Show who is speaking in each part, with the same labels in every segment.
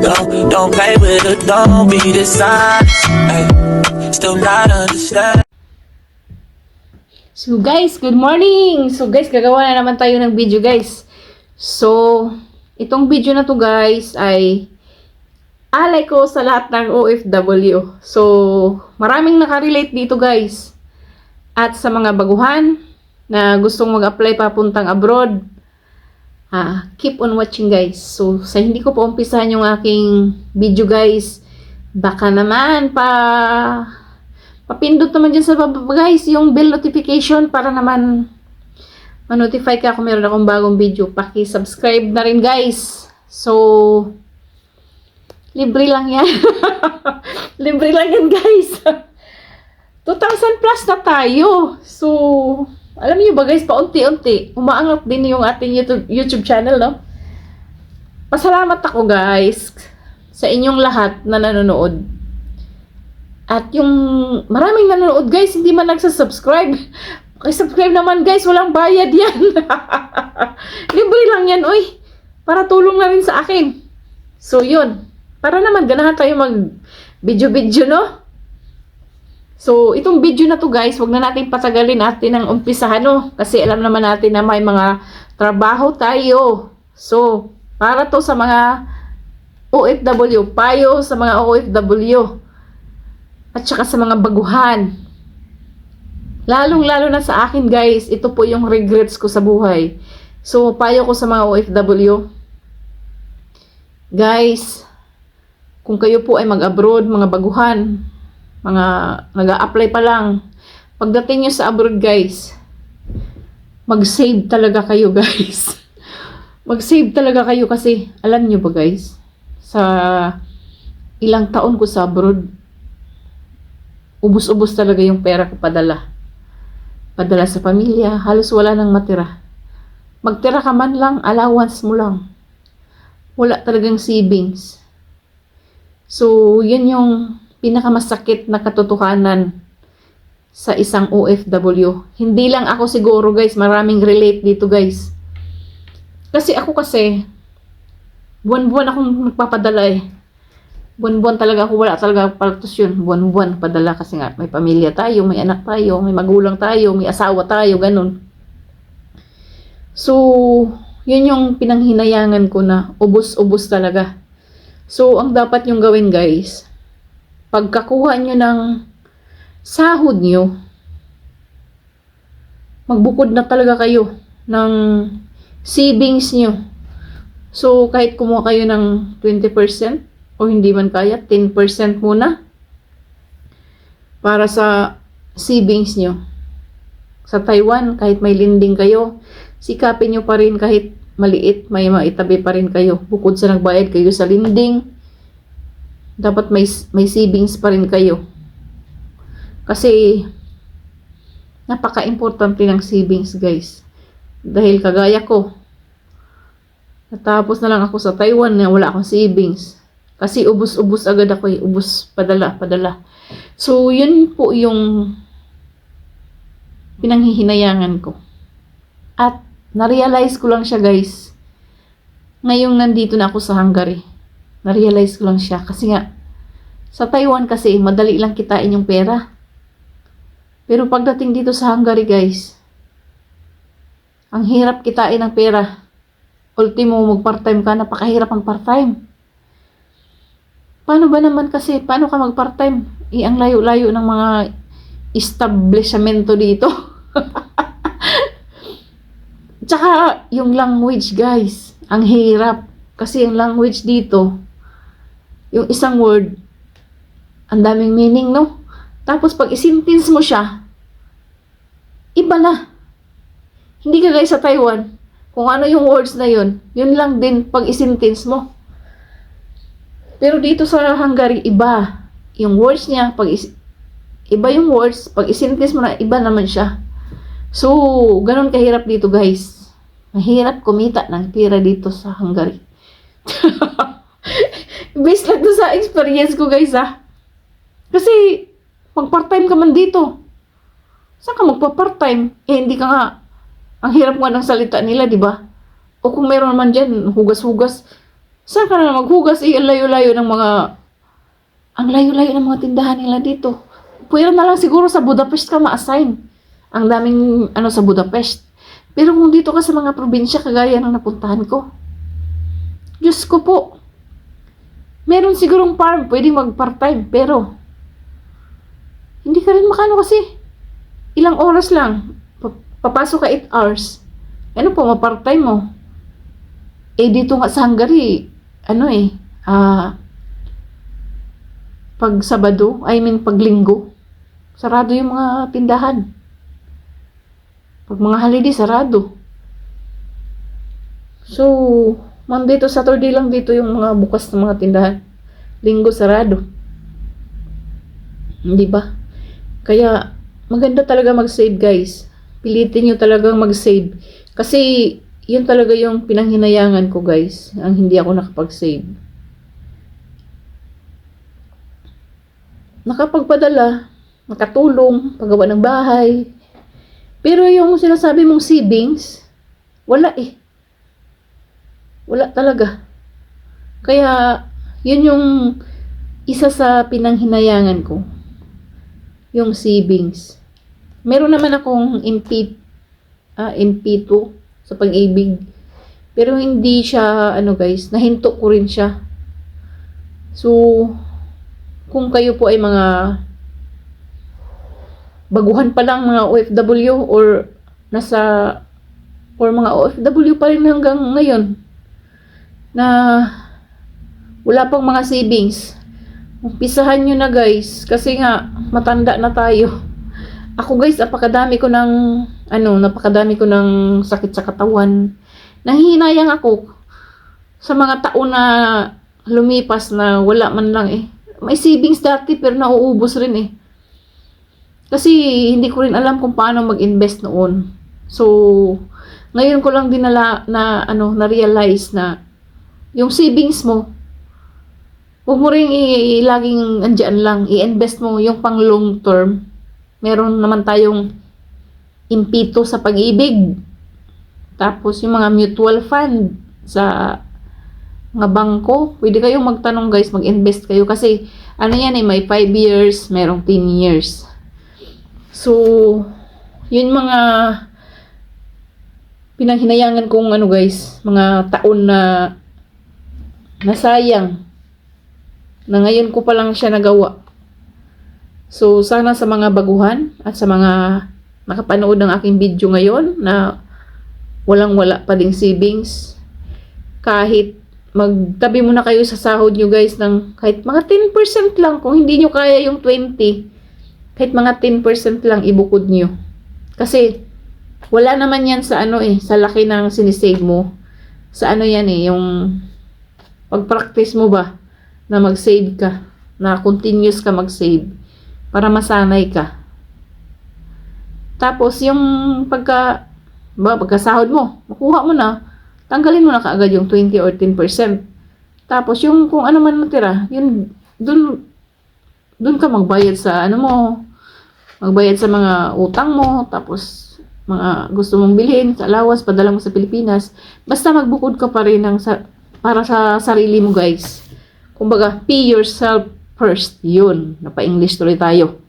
Speaker 1: Don't, don't play with it, don't be dishonest. Ay, still not understand.
Speaker 2: So guys, good morning! So guys, gagawa na naman tayo ng video guys. So, itong video na to guys ay alay ko sa lahat ng OFW. So, maraming nakarelate dito guys. At sa mga baguhan na gustong mag-apply papuntang abroad, ah, keep on watching guys. So, sa hindi ko pa umpisahan yung aking video guys, baka naman pa papindot naman dyan sa baba guys yung bell notification para naman ma-notify ka kung meron akong bagong video. Paki-subscribe na rin guys. So, libre lang yan. libre lang yan guys. 2,000 plus na tayo. So, alam niyo ba guys, paunti-unti, umaangat din yung ating YouTube, channel, no? Pasalamat ako guys sa inyong lahat na nanonood. At yung maraming nanonood guys, hindi man nagsasubscribe. Pakisubscribe naman guys, walang bayad yan. Libre lang yan, oy. Para tulong na rin sa akin. So yun, para naman ganahan tayo mag video-video, no? So, itong video na to guys, wag na natin patagalin natin ang umpisahan, no? Kasi alam naman natin na may mga trabaho tayo. So, para to sa mga OFW, payo sa mga OFW at saka sa mga baguhan. Lalong-lalo na sa akin guys, ito po yung regrets ko sa buhay. So, payo ko sa mga OFW. Guys, kung kayo po ay mag-abroad, mga baguhan, mga nag-a-apply pa lang, pagdating nyo sa abroad guys, mag-save talaga kayo guys. mag-save talaga kayo kasi, alam nyo ba guys, sa ilang taon ko sa abroad, ubus-ubus talaga yung pera ko padala. Padala sa pamilya, halos wala nang matira. Magtira ka man lang, allowance mo lang. Wala talagang savings. So, yun yung pinakamasakit na katotohanan sa isang OFW. Hindi lang ako siguro guys, maraming relate dito guys. Kasi ako kasi, buwan-buwan akong nagpapadala eh buwan-buwan talaga ako, wala talaga paltos yun. Buwan-buwan padala kasi nga may pamilya tayo, may anak tayo, may magulang tayo, may asawa tayo, ganun. So, yun yung pinanghinayangan ko na ubos-ubos talaga. So, ang dapat yung gawin guys, pagkakuha nyo ng sahod nyo, magbukod na talaga kayo ng savings nyo. So, kahit kumuha kayo ng 20%, o hindi man kaya, 10% muna para sa savings nyo. Sa Taiwan, kahit may lending kayo, sikapin nyo pa rin kahit maliit, may maitabi pa rin kayo. Bukod sa nagbayad kayo sa lending, dapat may, may savings pa rin kayo. Kasi, napaka-importante ng savings, guys. Dahil kagaya ko, natapos na lang ako sa Taiwan na wala akong savings. Kasi ubus-ubus agad ako eh. Ubus, padala, padala. So, yun po yung pinanghihinayangan ko. At, na-realize ko lang siya guys. Ngayong nandito na ako sa Hungary. Na-realize ko lang siya. Kasi nga, sa Taiwan kasi, madali lang kitain yung pera. Pero pagdating dito sa Hungary guys, ang hirap kitain ng pera. Ultimo, mag-part-time ka, napakahirap ang part-time. Paano ba naman kasi, paano ka mag-part-time? Eh, ang layo-layo ng mga establishmento dito. Tsaka, yung language, guys, ang hirap. Kasi yung language dito, yung isang word, ang daming meaning, no? Tapos, pag isintins mo siya, iba na. Hindi ka guys sa Taiwan, kung ano yung words na yun, yun lang din pag isintins mo. Pero dito sa Hungary, iba. Yung words niya, pag is- iba yung words, pag isintins mo na, iba naman siya. So, ganun kahirap dito guys. Mahirap kumita ng pera dito sa Hungary. Based lang to sa experience ko guys ah. Kasi, pag part-time ka man dito, saan ka magpa-part-time? Eh, hindi ka nga, ang hirap nga ng salita nila, di ba? O kung meron man dyan, hugas-hugas. Saan ka na maghugas? Eh, layo-layo ng mga... Ang layo-layo ng mga tindahan nila dito. Pwede na lang siguro sa Budapest ka ma-assign. Ang daming ano sa Budapest. Pero kung dito ka sa mga probinsya, kagaya ng napuntahan ko. Diyos ko po. Meron sigurong farm, pwede mag part-time, pero hindi ka rin makano kasi. Ilang oras lang. Pa- Papasok ka 8 hours. Ano po, ma-part-time mo. Eh, dito nga sa Hungary, ano eh, ah, pag Sabado, I mean pag Linggo, sarado yung mga tindahan. Pag mga holiday, sarado. So, Monday to Saturday lang dito yung mga bukas ng mga tindahan. Linggo, sarado. Hindi ba? Kaya, maganda talaga mag-save, guys. Pilitin nyo talagang mag-save. Kasi, yun talaga yung pinanghinayangan ko, guys. Ang hindi ako nakapag-save. Nakapagpadala, nakatulong, paggawa ng bahay. Pero yung sinasabi mong savings, wala eh. Wala talaga. Kaya, yun yung isa sa pinanghinayangan ko. Yung savings. Meron naman akong MP, ah, MP2 sa pag-ibig. Pero hindi siya, ano guys, nahinto ko rin siya. So, kung kayo po ay mga baguhan pa lang mga OFW or nasa or mga OFW pa rin hanggang ngayon na wala pang mga savings. Umpisahan nyo na guys kasi nga matanda na tayo. Ako guys, napakadami ko ng ano, napakadami ko ng sakit sa katawan. Nanghihinayang ako sa mga taon na lumipas na wala man lang eh. May savings dati pero nauubos rin eh. Kasi hindi ko rin alam kung paano mag-invest noon. So, ngayon ko lang din nala, na ano, na-realize na yung savings mo, huwag mo rin i- i- laging andyan lang, i-invest mo yung pang long term. Meron naman tayong impito sa pag-ibig. Tapos yung mga mutual fund sa mga bangko, pwede kayong magtanong guys, mag-invest kayo kasi ano yan eh, may 5 years, merong 10 years. So, yun mga pinanghinayangan kong ano guys, mga taon na nasayang na ngayon ko pa lang siya nagawa. So, sana sa mga baguhan at sa mga nakapanood ng aking video ngayon na walang wala pa ding savings, kahit magtabi muna kayo sa sahod nyo guys ng kahit mga 10% lang kung hindi nyo kaya yung 20 kahit mga 10% lang ibukod nyo kasi wala naman yan sa ano eh sa laki ng sinisave mo sa ano yan eh yung pag-practice mo ba na mag-save ka na continuous ka mag-save para masanay ka tapos yung pagka ba, pagkasahod mo makuha mo na tanggalin mo na kaagad yung 20 or 10%. Tapos yung kung ano man natira, yun dun dun ka magbayad sa ano mo, magbayad sa mga utang mo, tapos mga gusto mong bilhin, sa allowance, padala mo sa Pilipinas. Basta magbukod ka pa rin ng sa, para sa sarili mo, guys. Kumbaga, pay yourself first. Yun. Napa-English tuloy tayo.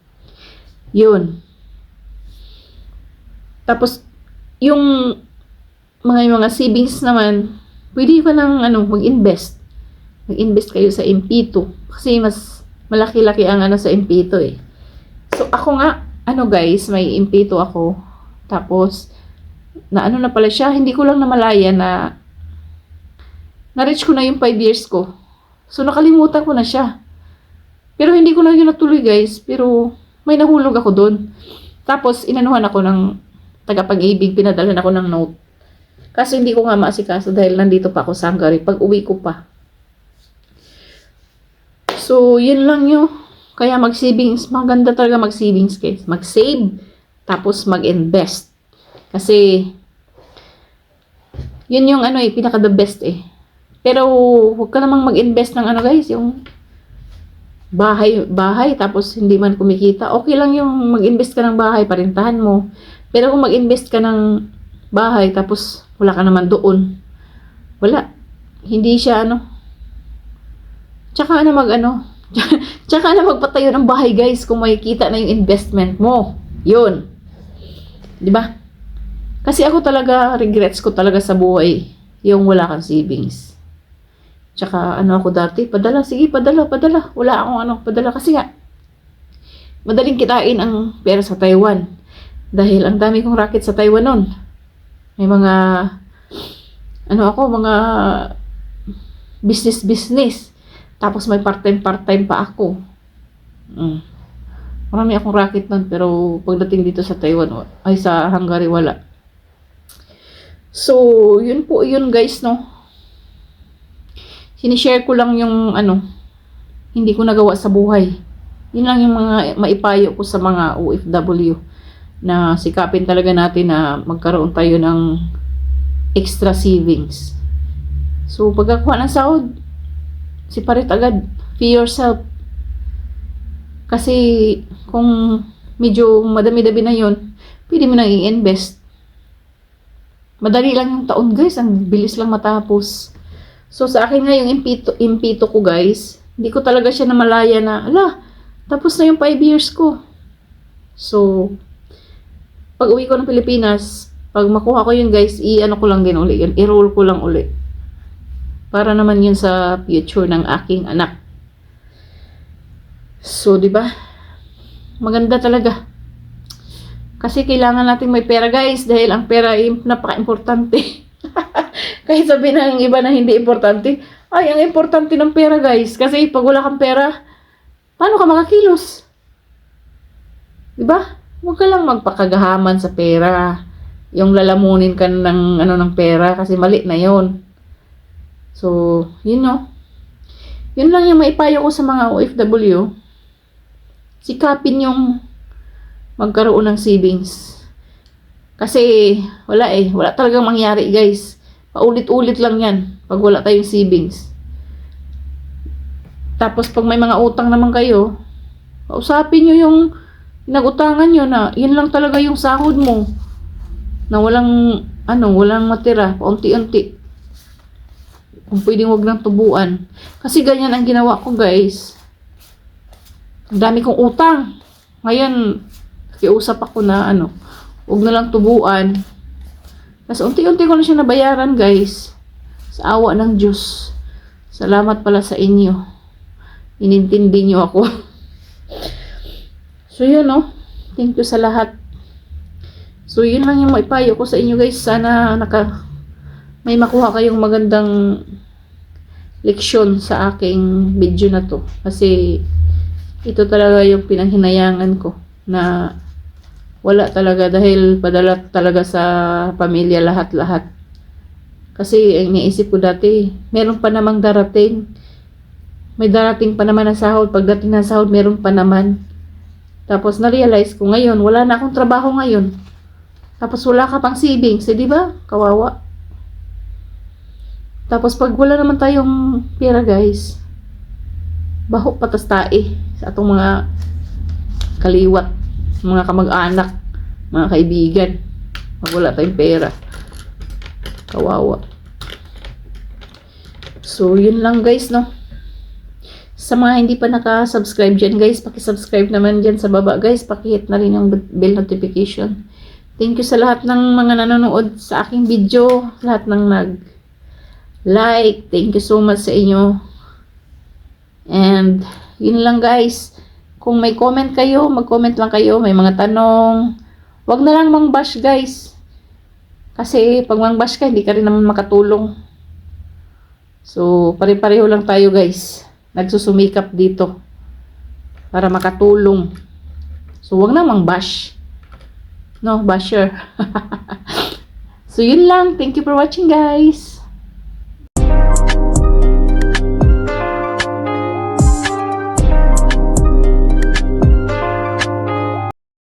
Speaker 2: Yun. Tapos, yung mga mga savings naman, pwede ka nang ano, mag-invest. Mag-invest kayo sa MP2. Kasi mas malaki-laki ang ano sa MP2 eh. So ako nga, ano guys, may MP2 ako. Tapos, na ano na pala siya, hindi ko lang namalaya na na-reach ko na yung 5 years ko. So nakalimutan ko na siya. Pero hindi ko na yun natuloy guys. Pero may nahulog ako doon. Tapos inanuhan ako ng tagapag-ibig, pinadala ako ng note. Kasi hindi ko nga maasikaso dahil nandito pa ako sa Hungary. Pag uwi ko pa. So, yun lang yun. Kaya mag-savings, maganda talaga mag-savings guys. Mag-save, tapos mag-invest. Kasi, yun yung ano eh, pinaka the best eh. Pero, huwag ka namang mag-invest ng ano guys, yung bahay, bahay, tapos hindi man kumikita. Okay lang yung mag-invest ka ng bahay, parintahan mo. Pero kung mag-invest ka ng bahay, tapos wala ka naman doon. wala. Hindi siya ano. Tsaka na mag ano. Tsaka na magpatayo ng bahay guys kung makikita na yung investment mo. Yun. 'Di ba? Kasi ako talaga, regrets ko talaga sa buhay, yung wala kang savings. Tsaka ano ako dati, padala, sige, padala, padala. Wala akong ano, padala. Kasi nga, madaling kitain ang pera sa Taiwan. Dahil ang dami kong racket sa Taiwan nun. May mga, ano ako, mga business-business. Tapos may part-time, part-time pa ako. Mm. Marami akong racket nun, pero pagdating dito sa Taiwan, ay sa Hungary, wala. So, yun po yun guys, no? Sinishare ko lang yung ano, hindi ko nagawa sa buhay. Yun lang yung mga maipayo ko sa mga OFW na sikapin talaga natin na magkaroon tayo ng extra savings. So, pagkakuha ng sahod, siparit agad. Fee yourself. Kasi, kung medyo madami-dami na yun, pwede mo nang i-invest. Madali lang yung taon, guys. Ang bilis lang matapos. So, sa akin nga yung impito, impito ko, guys, hindi ko talaga siya namalaya na, ala, tapos na yung 5 years ko. So, pag uwi ko ng Pilipinas, pag makuha ko yun, guys, i-ano ko lang din uli yun. I-roll ko lang uli. Para naman yun sa future ng aking anak. So, di ba? Maganda talaga. Kasi kailangan natin may pera guys dahil ang pera ay napaka-importante. Kahit sabihin ng iba na hindi importante, ay ang importante ng pera guys. Kasi pag wala kang pera, paano ka makakilos? Diba? Huwag ka lang magpakagahaman sa pera. Yung lalamunin ka ng, ano, ng pera kasi mali na yon. So, yun no. Yun lang yung maipayo ko sa mga OFW. Sikapin yung magkaroon ng savings. Kasi, wala eh. Wala talagang mangyari, guys. Paulit-ulit lang yan pag wala tayong savings. Tapos, pag may mga utang naman kayo, kausapin nyo yung nagutangan nyo na yun lang talaga yung sahod mo. Na walang, ano, walang matira, paunti-unti. Kung pwedeng wag lang tubuan. Kasi ganyan ang ginawa ko, guys. Ang dami kong utang. Ngayon, Kiusap ako na ano, huwag na lang tubuan. Tapos unti-unti ko na siya nabayaran guys. Sa awa ng Diyos. Salamat pala sa inyo. Inintindi niyo ako. so yun no. Thank you sa lahat. So yun lang yung maipayo ko sa inyo guys. Sana naka may makuha kayong magandang leksyon sa aking video na to. Kasi ito talaga yung pinanghinayangan ko na wala talaga dahil padala talaga sa pamilya lahat-lahat. Kasi ang iniisip ko dati, meron pa namang darating. May darating pa naman na sahod. Pagdating ng sahod, meron pa naman. Tapos na-realize ko ngayon, wala na akong trabaho ngayon. Tapos wala ka pang savings, eh, di ba? Kawawa. Tapos pag wala naman tayong pera, guys, baho patas tae sa atong mga kaliwat mga kamag-anak, mga kaibigan. Pag wala tayong pera. Kawawa. So, yun lang guys, no? Sa mga hindi pa naka-subscribe dyan, guys, paki-subscribe naman dyan sa baba, guys. Paki-hit na rin yung bell notification. Thank you sa lahat ng mga nanonood sa aking video. Lahat ng nag-like. Thank you so much sa inyo. And, yun lang guys. Kung may comment kayo, mag-comment lang kayo. May mga tanong. Huwag na lang mang-bash, guys. Kasi pag mang-bash ka, hindi ka rin naman makatulong. So, pare-pareho lang tayo, guys. Nagsusumikap dito. Para makatulong. So, huwag na mang-bash. No, basher. so, yun lang. Thank you for watching, guys.